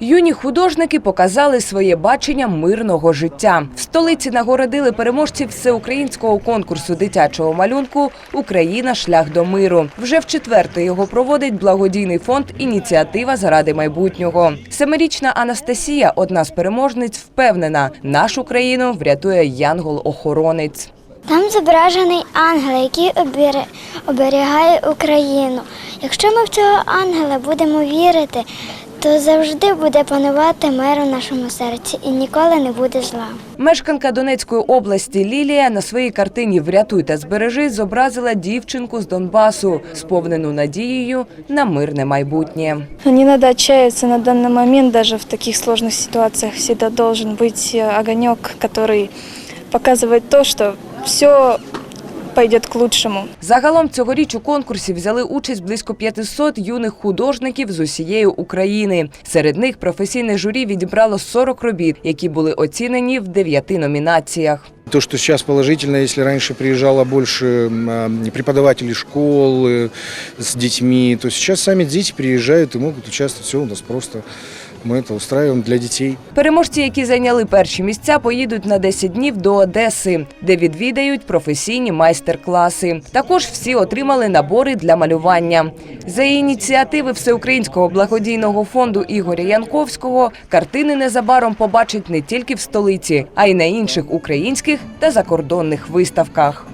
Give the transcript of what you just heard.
Юні художники показали своє бачення мирного життя. В столиці нагородили переможців всеукраїнського конкурсу дитячого малюнку Україна шлях до миру. Вже в четверте його проводить благодійний фонд Ініціатива заради майбутнього. Семирічна Анастасія, одна з переможниць, впевнена, нашу країну врятує янгол-охоронець. Там зображений ангел, який оберігає Україну. Якщо ми в цього ангела будемо вірити, то завжди буде панувати мир у нашому серці і ніколи не буде зла. Мешканка Донецької області Лілія на своїй картині Врятуй та збережи зобразила дівчинку з Донбасу, сповнену надією на мирне майбутнє. Не надо отчаяться на данный момент, даже в таких сложных ситуациях всегда должен быть э, огонек, который показывает то, что все пойдет к лучшему. Загалом цьогоріч у конкурсі взяли участь близько 500 юних художників з усієї України. Серед них професійне журі відібрало 40 робіт, які були оцінені в дев'яти номінаціях. То, что сейчас положительно, если раньше приезжало больше преподавателей школ с детьми, то сейчас сами дети приезжают и могут участвовать. Все у нас просто мы это устраиваем для детей. Переможці, які зайняли перші місця, поїдуть на 10 днів до Одеси, де відвідають професійні майстер-класи. Також всі отримали набори для малювання. За ініціативи Всеукраїнського благодійного фонду Ігоря Янковського картини незабаром побачать не тільки в столиці, а й на інших українських та закордонних виставках.